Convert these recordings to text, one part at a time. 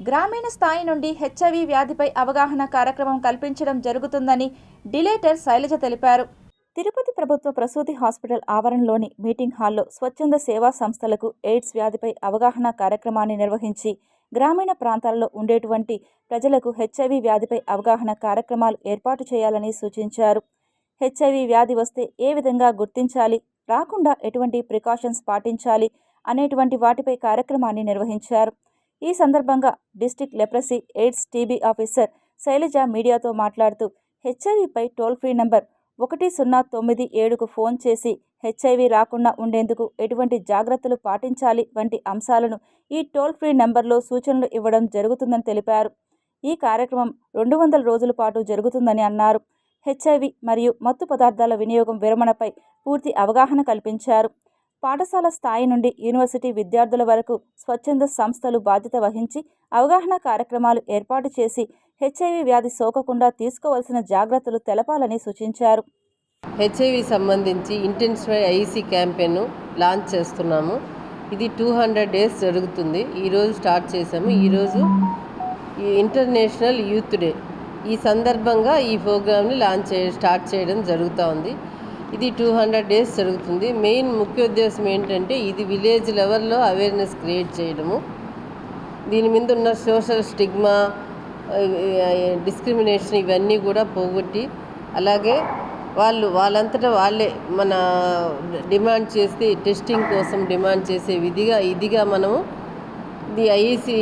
గ్రామీణ స్థాయి నుండి హెచ్ఐవి వ్యాధిపై అవగాహన కార్యక్రమం కల్పించడం జరుగుతుందని డిలేటర్ శైలజ తెలిపారు. తిరుపతి ప్రభుత్వ ప్రసూతి హాస్పిటల్ ఆవరణలోని మీటింగ్ హాల్లో స్వచ్ఛంద సేవా సంస్థలకు ఎయిడ్స్ వ్యాధిపై అవగాహన కార్యక్రమాన్ని నిర్వహించి గ్రామీణ ప్రాంతాలలో ఉండేటువంటి ప్రజలకు హెచ్ఐవి వ్యాధిపై అవగాహన కార్యక్రమాలు ఏర్పాటు చేయాలని సూచించారు. హెచ్ఐవి వ్యాధి వస్తే ఏ విధంగా గుర్తించాలి రాకుండా ఎటువంటి ప్రికాషన్స్ పాటించాలి అనేటువంటి వాటిపై కార్యక్రమాన్ని నిర్వహించారు. ఈ సందర్భంగా district leprosy AIDS TB officer Shailaja మీడియాతో మాట్లాడుతూ హెచ్ఐవిపై టోల్ ఫ్రీ నంబర్ ఒకటి సున్నా తొమ్మిది ఏడుకు ఫోన్ చేసి హెచ్ఐవి రాకుండా ఉండేందుకు ఎటువంటి జాగ్రత్తలు పాటించాలి వంటి అంశాలను ఈ టోల్ ఫ్రీ నంబర్లో సూచనలు ఇవ్వడం జరుగుతుందని తెలిపారు. ఈ కార్యక్రమం రెండు వందల రోజుల పాటు జరుగుతుందని అన్నారు. హెచ్ఐవి మరియు మత్తు పదార్థాల వినియోగం విరమణపై పూర్తి అవగాహన కల్పించారు. పాఠశాల స్థాయి నుండి యూనివర్సిటీ విద్యార్థుల వరకు స్వచ్ఛంద సంస్థలు బాధ్యత వహించి అవగాహన కార్యక్రమాలు ఏర్పాటు చేసి హెచ్ఐవి వ్యాధి సోకకుండా తీసుకోవాల్సిన జాగ్రత్తలు తెలపాలని సూచించారు. హెచ్ఐవి సంబంధించి ఇంటెన్సిఫై ఐసీ క్యాంపెయిన్ లాంచ్ చేస్తున్నాము. ఇది టూ హండ్రెడ్ డేస్ జరుగుతుంది. ఈరోజు స్టార్ట్ చేసాము ఈరోజు ఇంటర్నేషనల్ యూత్ డే. ఈ సందర్భంగా ఈ ప్రోగ్రామ్ని లాంచ్ స్టార్ట్ చేయడం జరుగుతూ ఉంది ఇది టూ హండ్రెడ్ డేస్ జరుగుతుంది. మెయిన్ ముఖ్య ఉద్దేశం ఏంటంటే ఇది విలేజ్ లెవెల్లో అవేర్నెస్ క్రియేట్ చేయడము. దీని మీద ఉన్న సోషల్ స్టిగ్మా డిస్క్రిమినేషన్ ఇవన్నీ కూడా పోగొట్టి అలాగే వాళ్ళు వాళ్ళంతటా వాళ్ళే మన డిమాండ్ చేస్తే టెస్టింగ్ కోసం డిమాండ్ చేసే విధిగా ఇదిగా మనము ది ఐఈసీ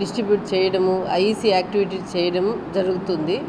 డిస్ట్రిబ్యూట్ చేయడము ఐఈసీ యాక్టివిటీ చేయడం జరుగుతుంది.